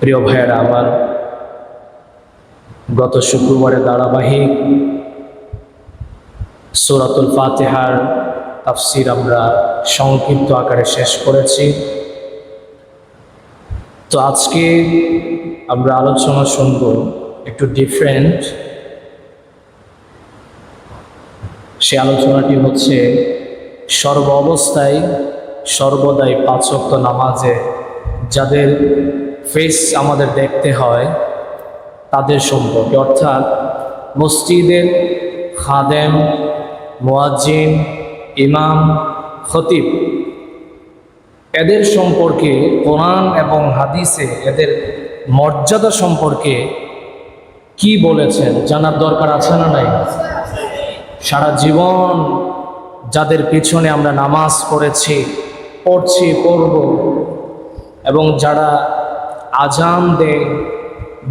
প্রিয় ভাইয়েরা, আমার গত শুক্রবারে ধারাবাহিক সূরাতুল ফাতিহার তাফসির আমরা সংক্ষিপ্ত আকারে শেষ করেছি। তো আজকে আমরা আলোচনা শুনব একটু ডিফারেন্ট সে আলোচনাটি হচ্ছে, সর্ব অবস্থায় সর্বদাই পাঁচক্ত নামাজে যাদের ফেস আমাদের দেখতে হয় তাদের সম্পর্কে। অর্থাৎ মসজিদের খাদেম, মোয়াজ্জিন, ইমাম, খতিব, এদের সম্পর্কে কোরআন এবং হাদিসে এদের মর্যাদা সম্পর্কে কি বলেছেন জানার দরকার আছে না নাই? সারা জীবন যাদের পিছনে আমরা নামাজ পড়েছি, পড়ছি, পড়ব এবং যারা আজান দেয়,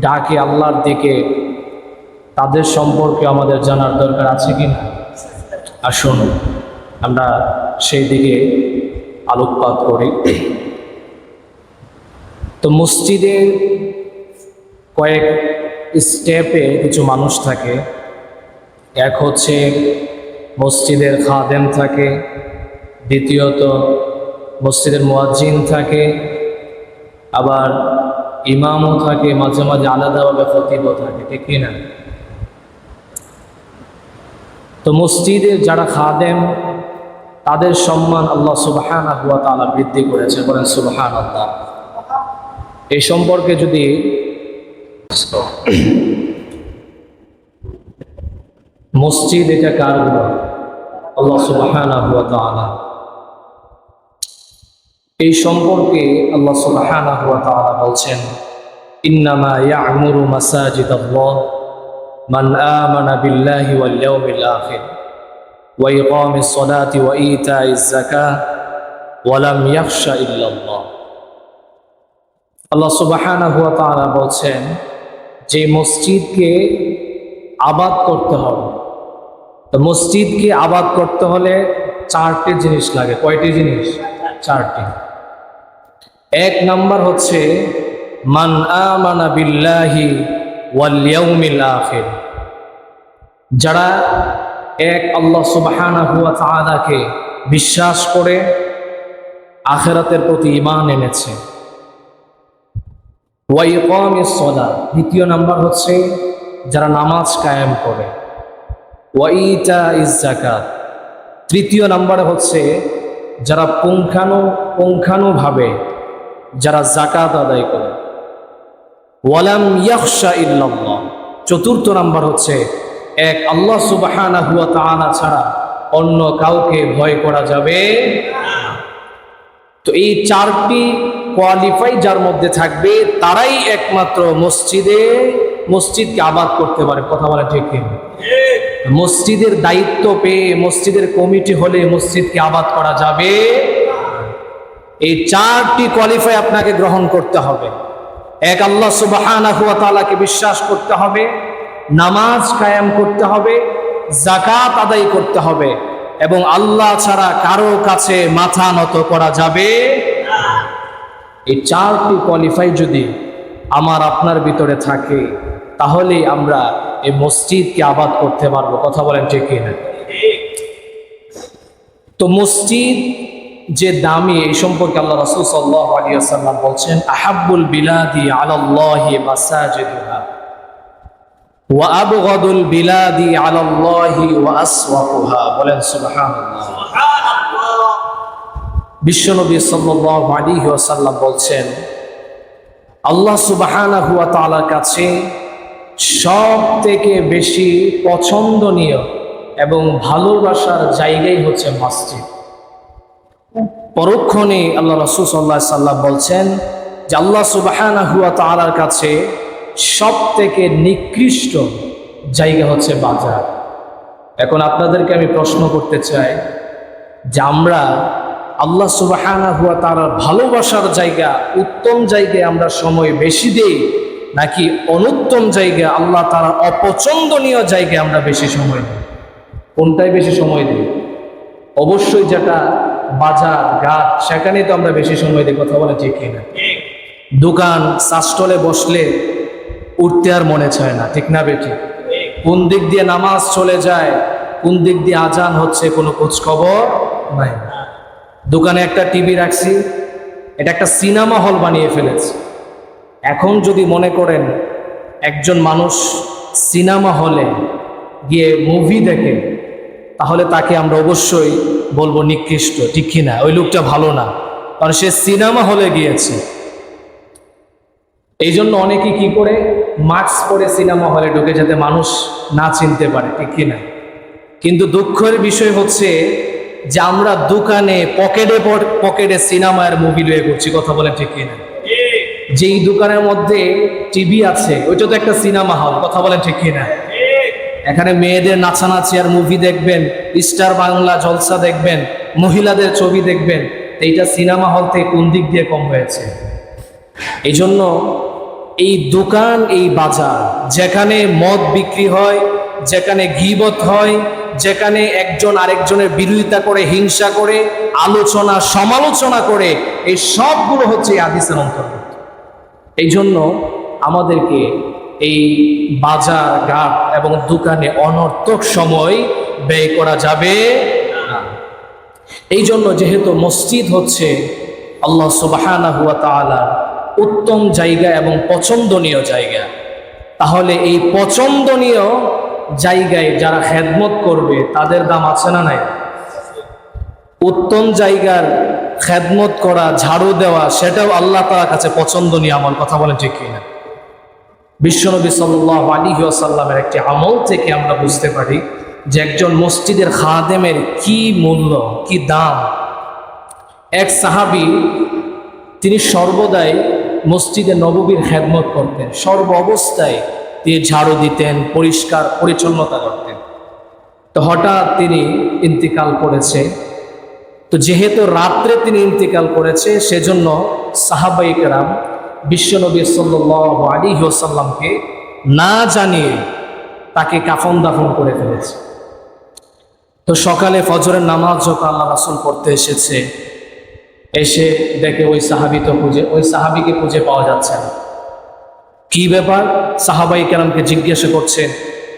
ডাকে আল্লাহর দিকে, তাদের সম্পর্কে আমাদের জানার দরকার আছে কি না? আসুন, আমরা সেই দিকে আলোকপাত করি। তো মসজিদে কয়েক স্টেপে কিছু মানুষ থাকে। এক হচ্ছে মসজিদের খাদেম থাকে, দ্বিতীয়ত মসজিদের মোয়াজ্জিন থাকে, আবার ইমামও থাকে, মাঝে মাঝে আলাদাভাবে খতিবও থাকে, ঠিক কি না? তো মসজিদের যারা খাদেম, তাদের সম্মান আল্লাহ সুবাহান আহুয়া তালা বৃদ্ধি করেছে, বলেন সুবাহান আল্লাহ এই সম্পর্কে যদি মসজিদ এটা কার আল্লাহ সুবাহান আহুয়া তালা এই সম্পর্কে আল্লাহ সুবহানাহু বলছেন মান বিল্লাহি ওয়া আল্লাহ বলছেন, যে মসজিদকে আবাদ করতে হবে, তো মসজিদকে আবাদ করতে হলে চারটে জিনিস লাগে। কয়টি জিনিস? চারটি। এক নাম্বার হচ্ছে, মান আমানা বিল্লাহি ওয়াল ইয়াউমিল আখির। যারা এক আল্লাহ সুবহানা হুয়া তাআলাকে বিশ্বাস করে, আখেরাতের প্রতি ঈমান এনেছে। ওয়া ইকামিস সালাত দ্বিতীয় নাম্বার হচ্ছে, যারা নামাজ কায়েম করে। ওয়া ইতাইজ যাকাত, তৃতীয় নাম্বার হচ্ছে, যারা পুঙ্খানু পুঙ্খানুভাবে যারা জাকাত আদায় করে। ওয়ালাম ইয়াখশা ইল্লাল্লাহ। চতুর্থ নাম্বার হচ্ছে, এক, আল্লাহ সুবাহানা হুয়া তাআলা ছাড়া অন্য কাউকে ভয় করা যাবে তো এই চারটি কোয়ালিফাই যার মধ্যে থাকবে, তারাই একমাত্র মসজিদে, মসজিদকে আবাদ করতে পারে। কথা বলা ঠিক মসজিদের দায়িত্ব পেয়ে মসজিদের কমিটি হলে মসজিদকে আবাদ করা যাবে এই চারটি কোয়ালিফাই আপনাকে গ্রহণ করতে হবে। এক, আল্লাহ সুবাহানাহু বিশ্বাস করতে হবে, নামাজ কায়াম করতে হবে জাকাত আদায় করতে হবে এবং আল্লাহ ছাড়া কারও কাছে মাথা নত করা যাবে এই চারটি কোয়ালিফাই যদি আমার আপনার ভিতরে থাকে তাহলে আমরা এই মসজিদকে আবাদ করতে পারব। কথা বলেন ঠিক কিনা? তো মসজিদ যে দামি এই সম্পর্কে আল্লাহ রাসূল আলাইহি ওয়াসাল্লাম বলছেন, আহাব্বুল বিলাদি আলাল্লাহি মাসাজিদুহা ওয়া আবগাদুল বিলাদি আলাল্লাহি ওয়া আসওয়াকুহা। বলেন, সুবহানাল্লাহ। বিশ্বনবী সাল্লাল্লাহু আলাইহি ওয়াসাল্লাম বলছেন, আল্লাহ সুবহানাহু ওয়া তাআলার কাছে সব থেকে বেশি পছন্দনীয় এবং ভালোবাসার জায়গাই হচ্ছে মসজিদ। পরক্ষণে আল্লাহ রসুল সাল্লাহ সাল্লাম বলছেন যে আল্লাহ সুবাহানা হুয়া তালার কাছে সব থেকে নিকৃষ্ট জায়গা হচ্ছে বাজার। এখন আপনাদেরকে আমি প্রশ্ন করতে চাই যে আমরা আল্লাহ সুবাহানা হুয়া তালার ভালোবাসার জায়গা, উত্তম জায়গায় আমরা সময় বেশি দেই নাকি অনুত্তম জায়গা আল্লাহ তারা অপছন্দনীয় জায়গায় আমরা বেশি সময় দিই? কোনটাই বেশি সময় দিই? অবশ্যই যেটা বাজার, ঘাট, সেখানেই তো আমরা বেশি সময় দিই কথা বলে ঠিক কিনা। দোকান সাস্টলে বসলে উঠতে আর মনে চায় না, ঠিক না বেটি? কোন দিক দিয়ে নামাজ চলে যায়, কোন দিক দিয়ে আজান হচ্ছে কোনো খোঁজ খবর নাই। দোকানে একটা টিভি রাখছি, এটা একটা সিনেমা হল বানিয়ে ফেলেছে। এখন যদি মনে করেন একজন মানুষ সিনেমা হলে গিয়ে মুভি দেখে, তাহলে তাকে আমরা অবশ্যই বলব নিকৃষ্ট, ঠিক কিনা? ওই লোকটা ভালো না। কারণ সে সিনেমা হলে গিয়েছে। এই জন্য অনেকে কি করে? মাস্ক পরে সিনেমা হলে ঢুকে যাতে মানুষ না চিনতে পারে, ঠিক কিনা? কিন্তু দুঃখের বিষয় হচ্ছে যে আমরা দোকানে পকেটে পকেটে সিনেমার মুভি লয়ে করছি কথা বলে ঠিক কিনা? যেই দোকানের মধ্যে টিভি আছে, ওইটা তো একটা সিনেমা হল, কথা বলেন ঠিক কিনা? এখানে মেয়েদের নাচানাচি আর মুভি দেখবেন স্টার বাংলা জলসা দেখবেন, মহিলাদের ছবি দেখবেন, এইটা সিনেমা হল থেকে কোন দিক দিয়ে কম হয়েছে? এই জন্য এই দোকান, এই বাজার, যেখানে মদ বিক্রি হয়, যেখানে গিবত হয়, যেখানে একজন আরেকজনের বিরোধিতা করে, হিংসা করে, আলোচনা, সমালোচনা করে, এই সবগুলো হচ্ছে আদিসের অন্তর্ভুক্ত। এই জন্য আমাদেরকে এই বাজার, ঘাট এবং দোকানে অনর্থক সময় ব্যয় করা যাবে না। এই জন্য যেহেতু মসজিদ হচ্ছে আল্লাহ সুবাহানা হুয়া উত্তম জায়গা এবং পছন্দনীয় জায়গা, তাহলে এই পছন্দনীয় জায়গায় যারা খেদমত করবে, তাদের দাম আছে না নাই? উত্তম জায়গার খেদমত করা, ঝাড়ু দেওয়া, সেটাও আল্লাহ তাআলার কাছে পছন্দনীয়, আমার কথা বলেন ঠিক কিনা? বিশ্বনবী সাল্লাহ আলী আসাল্লামের একটি আমল থেকে আমরা বুঝতে পারি যে একজন মসজিদের খাদেমের কি মূল্য, কি দাম। এক সাহাবি, তিনি সর্বদাই মসজিদে নববীর খেদমত করতেন, সর্ব অবস্থায় তিনি ঝাড়ু দিতেন, পরিষ্কার পরিচ্ছন্নতা করতেন। তো হঠাৎ তিনি ইন্তিকাল করেছে। তো যেহেতু রাত্রে তিনি ইন্তিকাল করেছে, সেজন্য সাহাবাইকেরাম বিশ্বনবী সাল্লাহ আলী ওসাল্লামকে না জানিয়ে তাকে কাফন দাফন করে ফেলেছে। তো সকালে ফজরের নামাজ যখন আল্লাহ রাসুল পড়তে এসেছে, এসে দেখে ওই সাহাবি তো খুঁজে, ওই সাহাবিকে খুঁজে পাওয়া যাচ্ছে না। কি ব্যাপার? সাহাবাই কেরামকে জিজ্ঞাসা করছে,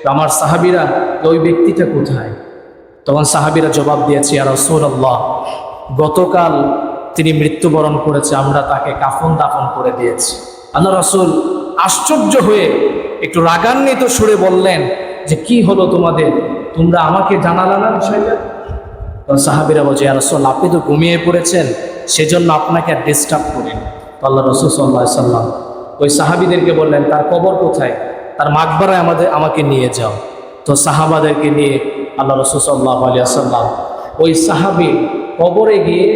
আমার সাহাবিরা, ওই ব্যক্তিটা কোথায়? তখন সাহাবিরা জবাব দিয়েছে আর রসুল আল্লাহ গতকাল তিনি মৃত্যুবরণ করেছে, আমরা তাকে কাফন দাফন করে দিয়েছি। আল্লাহ রসুল আশ্চর্য হয়ে একটু রাগান্বিত সুরে বললেন, যে কি হলো তোমাদের? তোমরা আমাকে জানালা না বিষয়টা সাহাবিরা বলছে রসুল, আপনি তো ঘুমিয়ে পড়েছেন, সেজন্য আপনাকে আর ডিস্টার্ব করেন। আল্লাহ রসুল সাল্লাহ সাল্লাম ওই সাহাবিদেরকে বললেন, তার কবর কোথায়? তার মাকবারায় আমাদের, আমাকে নিয়ে যাও। তো সাহাবাদেরকে নিয়ে আল্লাহ রসুল সাল্লাহ আলিয়া সাল্লাম ওই সাহাবি কবরে গিয়ে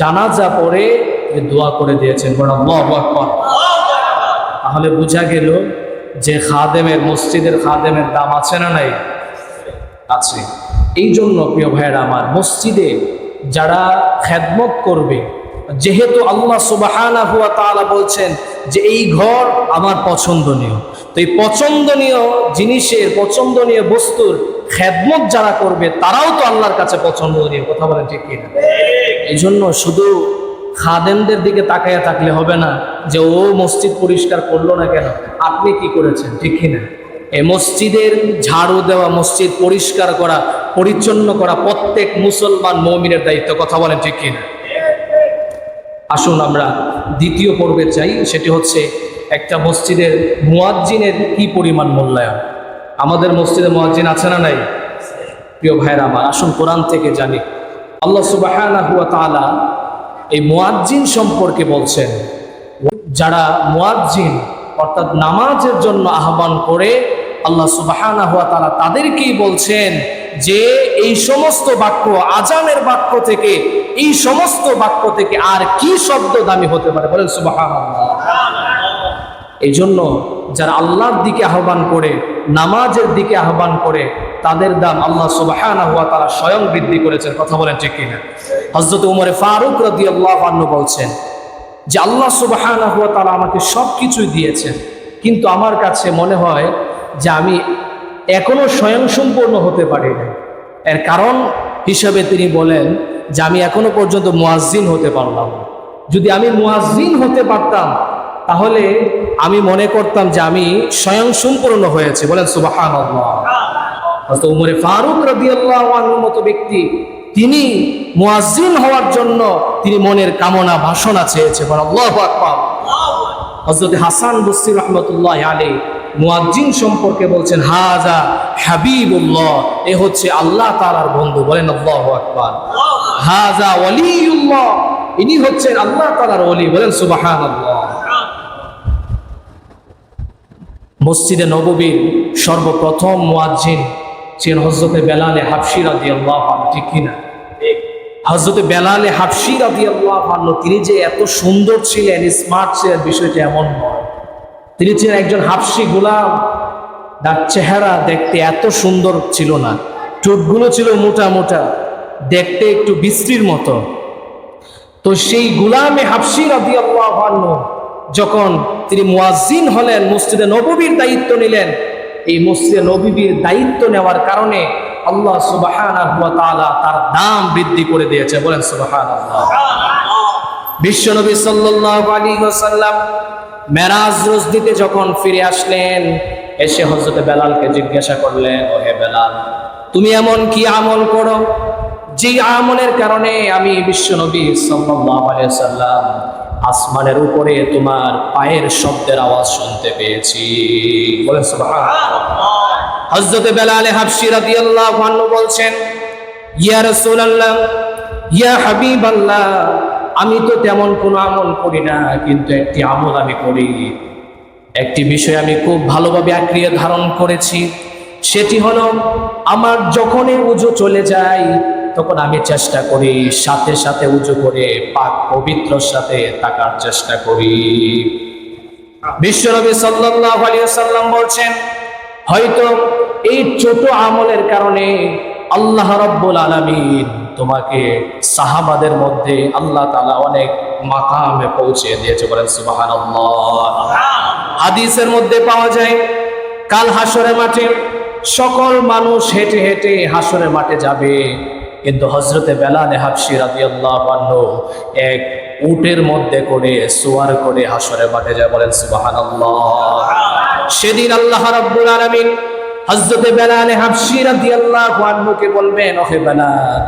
জানাজা তিনি দোয়া করে দিয়েছেন। তাহলে বোঝা গেল যে খাদেমের, মসজিদের খাদেমের দাম আছে না নাই? আছে। এই জন্য প্রিয় ভাইয়েরা আমার, মসজিদে যারা খেদমত করবে, যেহেতু আল্লাহ তাআলা বলছেন যে এই ঘর আমার পছন্দনীয়। তো এই পছন্দনীয় জিনিসের, পছন্দনীয় বস্তুর খেদমত যারা করবে, তারাও তো আল্লাহর কাছে পছন্দনীয়, কথা বলেন ঠিক কিনা? এই জন্য শুধু খাদেমদের দিকে তাকাইয়া থাকলে হবে না যে ও মসজিদ পরিষ্কার করল না কেন? আপনি কি করেছেন? ঠিক কিনা? এই মসজিদের ঝাড়ু দেওয়া, মসজিদ পরিষ্কার করা, পরিচ্ছন্ন করা প্রত্যেক মুসলমান মৌমিনের দায়িত্ব, কথা বলেন ঠিক কিনা? আসুন আমরা দ্বিতীয় পর্বে চাই সেটি হচ্ছে একটা মসজিদের মুয়াজ্জিনের কি পরিমাণ মূল্যায়ন? আমাদের মসজিদে মুয়াজ্জিন আছে না নাই? প্রিয় ভাইরা আমার, আসুন কোরআন থেকে জানি। আল্লাহ তাআলা এই মুয়াজ্জিন সম্পর্কে বলছেন যারা মুয়াজ্জিন অর্থাৎ নামাজের জন্য আহ্বান করে আল্লাহ সুবাহানা হুয়া তাদেরকেই বলছেন যে এই সমস্ত বাক্য আজানের বাক্য থেকে এই সমস্ত বাক্য থেকে আর কি শব্দ দামি হতে পারে? বলেন সুবহানাল্লাহ। এই জন্য যারা আল্লাহর দিকে আহ্বান করে নামাজের দিকে আহ্বান করে তাদের দাম আল্লাহ সুবাহানা হুয়া তারা স্বয়ং বৃদ্ধি করেছেন। কথা বলেন ঠিক কিনা? হজরত উমরে ফারুক রদি আল্লাহ বলছেন যে, আল্লাহ সুবাহানা হুয়া তারা আমাকে সব কিছুই দিয়েছেন। কিন্তু আমার কাছে মনে হয় যে, আমি এখনও স্বয়ংসম্পূর্ণ হতে পারি না এর কারণ হিসাবে তিনি বলেন যে, আমি এখনও পর্যন্ত মুয়াজ্জিন হতে পারলাম যদি আমি মুয়াজ্জিন হতে পারতাম, তাহলে আমি মনে করতাম যে আমি স্বয়ং সম্পূর্ণ হয়েছে। বলেন সুবাহান উমরে ফারুক মতো ব্যক্তি, তিনি মুয়াজ্জিন হওয়ার জন্য তিনি মনের কামনা, বাসনা চেয়েছে। আল্লাহু হযরত হাসান বসরি রহমতুল্লাহ আলী মুয়াজ্জিন সম্পর্কে বলছেন হাজা হাবিবুল্লাহ। এ হচ্ছে আল্লাহ তাআলার বন্ধু। বলেন, আল্লাহু আকবার। হাজা ওয়ালিউল্লাহ। ইনি হচ্ছেন আল্লাহ তাআলার ওলি। বলেন, সুবহানাল্লাহ। মসজিদে নববীর সর্বপ্রথম মুয়াজ্জিন ছিলেন হজরতে বেলালে হাফসি রাদিয়াল্লাহু আনহু ঠিক কিনা? হজরতে বেলালে হাফসি রাদিয়াল্লাহু আনহু তিনি যে এত সুন্দর ছিলেন স্মার্ট ছিলেন বিষয়টা এমন নয়। তিনি ছিলেন একজন হাফসি গোলাম। তার চেহারা দেখতে এত সুন্দর ছিল না। ঠোঁটগুলো ছিল মোটা মোটা দেখতে একটু বিশ্রীর মতো। তো সেই গুলামে হাফসি রাদিয়াল্লাহু আনহু যখন তিনি মুয়াজ্জিন হলেন, মসজিদে নববীর দায়িত্ব নিলেন। এই মসজিদে নবীর দায়িত্ব নেওয়ার কারণে আল্লাহ তাআলা তার দাম বৃদ্ধি করে দিয়েছে। বলেন সুবহানাল্লাহ। বিশ্বনবী সাল্লাল্লাহু আলাইহি ওয়াসাল্লাম মেরাজ রোজ দিতে যখন ফিরে আসলেন, এসে হযরত বেলালকে জিজ্ঞাসা করলেন ও হে বেলাল, তুমি এমন কি আমল করো? যে আমলের কারণে আমি সাল্লাল্লাহু আলাইহি ওয়াসাল্লাম আসমানের উপরে তোমার পায়ের শব্দের আওয়াজ শুনতে পেয়েছি। হযরত বেলাল হাবশি রাদিয়াল্লাহু আনহু বলছেন, ইয়া রাসূলুল্লাহ, ইয়া হাবিবাল্লাহ, আমি তো তেমন কোনো আমল করি না, কিন্তু একটি আমল আমি করি। একটি বিষয় আমি খুব ভালোভাবে আক্রিয়া ধারণ করেছি, সেটি হলো আমার যখনই উজু চলে যায় তখন আমি চেষ্টা করি সাথে সাথে উঁচু করে পাক পবিত্রর সাথে তাকার চেষ্টা করি। বিশ্বনবী সাল্লাম বলছেন, হয়তো এই ছোট আমলের কারণে আল্লাহ রব্বুল আলামিন তোমাকে সাহাবাদের মধ্যে আল্লাহ তাআলা অনেক মাকামে পৌঁছে দিয়েছে। বলেন, সুবহানাল্লাহ। হাদিসের মধ্যে পাওয়া যায়, কাল হাসরে মাঠে সকল মানুষ হেঁটে হেঁটে হাসরে মাঠে যাবে। কিন্তু হজরতে বেলালে হাফসি রাদিয়াল্লাহু আনহু এক উটের মধ্যে করে সোয়ার করে হাসরে মাঠে যায় বলেন, সুবহানাল্লাহ। সেদিন আল্লাহ রাব্বুল আলামিন হযরতে বেলালে হাফসি রাদিয়াল্লাহু আনহুকে বলবেন, ওহে বেলাল,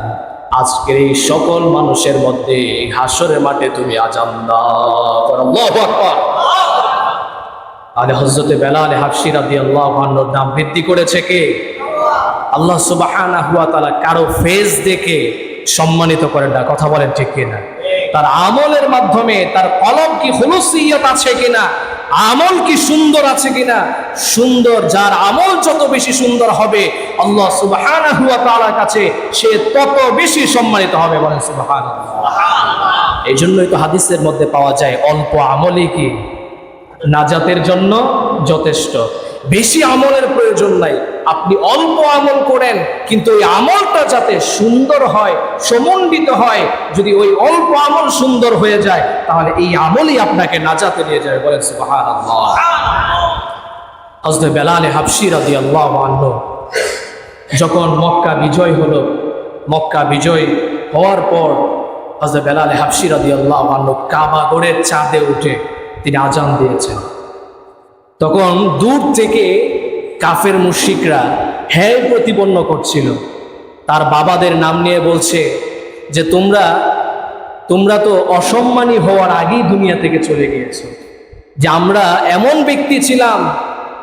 আজকের এই সকল মানুষের মধ্যে হাসরে মাঠে তুমি আজান দাও। আল্লাহু আকবার। আলে হাফসি রাদিয়াল্লাহু আনহুর দাম বৃদ্ধি করেছে কে? আল্লাহ তাআলা কারও ফেজ দেখে সম্মানিত করেন না। কথা বলেন ঠিক কিনা? তার আমলের মাধ্যমে তার কলম কি হুলুসিয়ত আছে কিনা? আমল কি সুন্দর আছে কিনা? সুন্দর, যার আমল যত বেশি সুন্দর হবে, আল্লাহ তাআলার কাছে সে তত বেশি সম্মানিত হবে বলেন সুবহানাল্লাহ। এই জন্যই তো হাদিসের মধ্যে পাওয়া যায়, অল্প আমলই কি নাজাতের জন্য যথেষ্ট। বেশি আমলের প্রয়োজন নাই। আপনি অল্প আমল করেন, কিন্তু ওই আমলটা যাতে সুন্দর হয়, সমন্বিত হয়, যদি ওই অল্প আমল সুন্দর হয়ে যায়, তাহলে এই আমলই আপনাকে নাজাতে নিয়ে যায় বলেন বেলাল হাবশি রাদিয়াল্লাহু আনহু যখন মক্কা বিজয় হলো, মক্কা বিজয় হওয়ার পর হযরত বেলাল হাবশি রাদিয়াল্লাহু আনহু কাবা গড়ের চাঁদে উঠে তিনি আজান দিয়েছেন। তখন দূর থেকে কাফের মুশিকরা হ্যাঁ প্রতিপন্ন করছিল। তার বাবাদের নাম নিয়ে বলছে যে, তোমরা তোমরা তো অসম্মানী হওয়ার আগেই দুনিয়া থেকে চলে গিয়েছো। যে আমরা এমন ব্যক্তি ছিলাম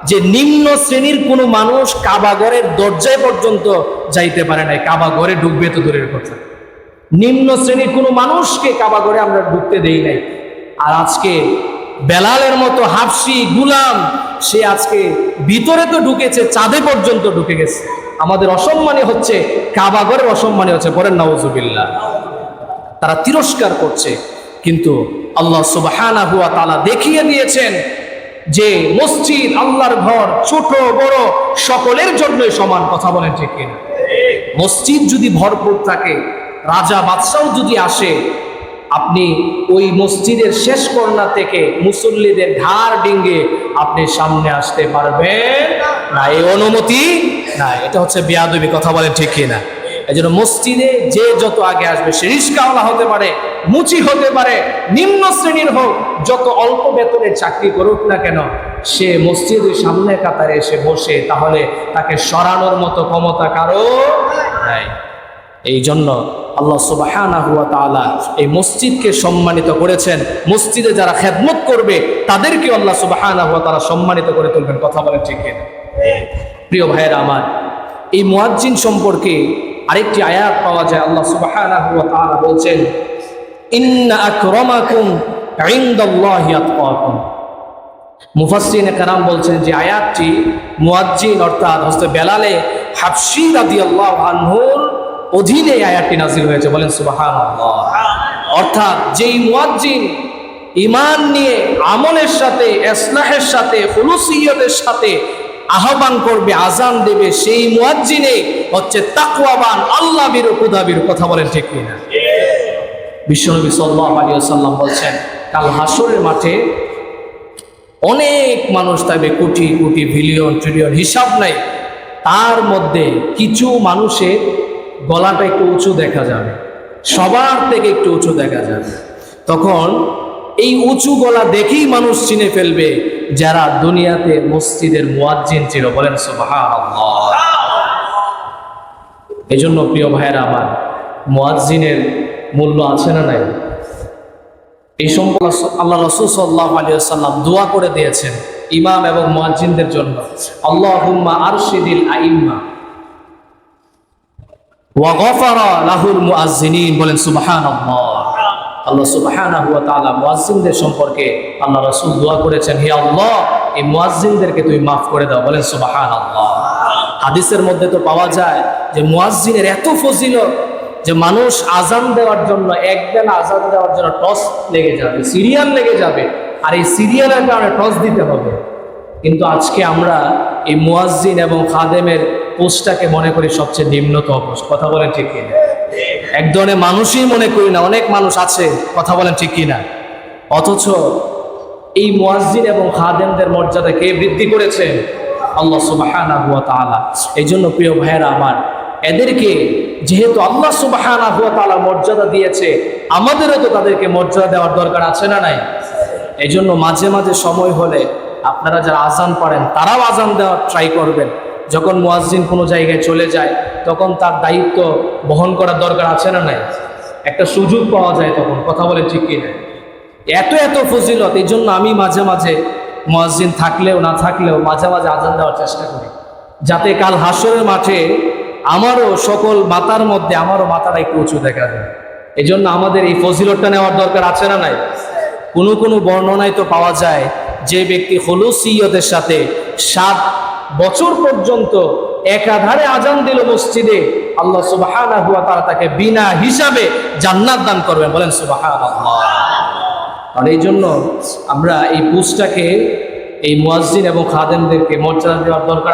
যে নিম্ন শ্রেণির কোনো মানুষ কাবাগরের দরজায় পর্যন্ত যাইতে পারে নাই। কাবাগরে ডুববে তো দূরের কথা। নিম্ন শ্রেণির কোনো মানুষকে কাবাগরে আমরা ঢুকতে দেই নাই। আর আজকে বেলালের মতো হাফসি গুলাম, সে আজকে ভিতরে তো ঢুকেছে, চাঁদে পর্যন্ত ঢুকে গেছে। আমাদের অসম্মানী হচ্ছে কাবাগরের অসম্মানী হচ্ছে, বলেন নওয়াজুবিল্লাহ তারা তিরস্কার করছে, কিন্তু আল্লাহ সুবহানা হুয়া তালা দেখিয়ে দিয়েছেন যে মসজিদ, আল্লাহর ঘর, ছোট, বড়, সকলের জন্যই সমান, কথা বলেন ঠিক কিনা? মসজিদ যদি ভরপুর থাকে, রাজা বাদশাও যদি আসে আপনি ওই মসজিদের শেষ কর্ণা থেকে মুসল্লিদের ঘাড় ডিঙ্গে আপনি সামনে আসতে পারবেন? না এই অনুমতি না এটা হচ্ছে বেয়াদবি, কথা বলে ঠিক কিনা। এই জন্য মসজিদে যে যত আগে আসবে, সে রিস্কাওয়ালা হতে পারে, মুচি হতে পারে, নিম্ন শ্রেণির হোক, যত অল্প বেতনের চাকরি করুক না কেন, সে মসজিদের সামনে কাতারে এসে বসে, তাহলে তাকে সরানোর মতো ক্ষমতা কারও নাই। এই জন্য আল্লাহ সুবাহানা এই মসজিদকে সম্মানিত করেছেন। মসজিদে যারা খেদমত করবে তাদেরকে আল্লাহ সুবাহানা হুয়া তারা সম্মানিত করে তুলবেন। কথা বলেন ঠিক প্রিয় ভাইয়েরা আমার, এই মুয়াজ্জিন সম্পর্কে আরেকটি আয়াত পাওয়া যায়। আল্লাহ তাআলা বলছেন কারাম বলছেন যে আয়াতটি মুয়াজ্জিন অর্থাৎ হযরত বেলালে হাবশী রাদিয়াল্লাহু আনহুর অধীনে আয়াতটি নাজিল হয়েছে, বলেন সুবহানাল্লাহ। অর্থাৎ যেই মুয়াজ্জিন ইমান নিয়ে আমলের সাথে, ইসলাহের সাথে হুলুসিয়তের সাথে আহ্বান করবে আজান দেবে, সেই মুয়াজ্জিনে হচ্ছে তাকওয়াবান আল্লাহ বীর খুদাবির কথা বলেন ঠিক কিনা। বিশ্বনবী সাল্লাল্লাহু আলাইহি ওয়াসাল্লাম বলছেন, কাল হাসরের মাঠে অনেক মানুষ থাকবে, কোটি কোটি, বিলিয়ন, ট্রিলিয়ন, হিসাব নাই। তার মধ্যে কিছু মানুষের গলাটা একটু উঁচু দেখা যাবে। সবার থেকে একটু উঁচু দেখা যাবে। তখন এই উঁচু গলা দেখেই মানুষ চিনে ফেলবে যারা দুনিয়াতে মসজিদের মুয়াজ্জিন ছিল। বলেন এই জন্য প্রিয় ভাইয়েরা আমার মুয়াজ্জিনের মূল্য আছে না নাই? এই সম্পর্কে আল্লাহ রসুল সাল্লাহ আলিয়াল্লাম দোয়া করে দিয়েছেন ইমাম এবং মুয়াজ্জিনদের জন্য। আল্লাহ আরশিদিল আইম্মা। বলেন সম্পর্কে দোয়া করেছেন এই করে দাও, বলেন হাদিসের মধ্যে তো পাওয়া যায় যে মুয়াজ্জিনের এত ফজিলত যে মানুষ আজান দেওয়ার জন্য, একবেলা আজান দেওয়ার জন্য টস লেগে যাবে, সিরিয়াল লেগে যাবে, আর এই সিরিয়ালের কারণে টস দিতে হবে। কিন্তু আজকে আমরা এই মুয়াজ্জিন এবং খাদেমের পোস্টটাকে মনে করি সবচেয়ে নিম্নতম পোস্ট। কথা বলেন ঠিক কিনা? এক ধরনের মানুষই মনে করি না, অনেক মানুষ আছে, কথা বলেন ঠিক কিনা? অথচ এই মুয়াজ্জিন এবং খাদেমদের মর্যাদা কে বৃদ্ধি করেছে? আল্লাহ সুবহানাহু ওয়া তাআলা। এই জন্য প্রিয় ভাইয়েরা আমার, এদেরকে যেহেতু আল্লাহ সুবহানাহু ওয়া তাআলা মর্যাদা দিয়েছে, আমাদেরও তো তাদেরকে মর্যাদা দেওয়ার দরকার আছে না নাই? এই জন্য মাঝে মাঝে সময় হলে আপনারা যারা আজান পড়েন তারাও আজান দেওয়ার ট্রাই করবেন। যখন মুয়াজ্জিন কোনো জায়গায় চলে যায়, তখন তার দায়িত্ব বহন করার দরকার আছে না নাই? একটা সুযোগ পাওয়া যায় তখন, কথা বলে ঠিক কি না এত এত ফজিলত, এই জন্য আমি মাঝে মাঝে মুয়াজ্জিন থাকলেও না থাকলেও মাঝে মাঝে আজান দেওয়ার চেষ্টা করি। যাতে কাল হাসরের মাঠে আমারও সকল মাতার মধ্যে আমারও মাথাটা একটু উঁচু দেখা যায়। এই জন্য আমাদের এই ফজিলতটা নেওয়ার দরকার আছে না নাই? কোনো কোনো বর্ণনায় তো পাওয়া যায়, যে ব্যক্তি হলুসিয়তের সাথে সাত বছর পর্যন্ত একাধারে আজান দিল মসজিদে, আল্লাহ সুবাহ তারা তাকে বিনা হিসাবে জান্নাত দান করবেন। বলেন সুবাহ এই জন্য আমরা এই পুজটাকে এই মুয়াজ্জিন এবং খাদেমদেরকে মর্যাদা দেওয়ার দরকার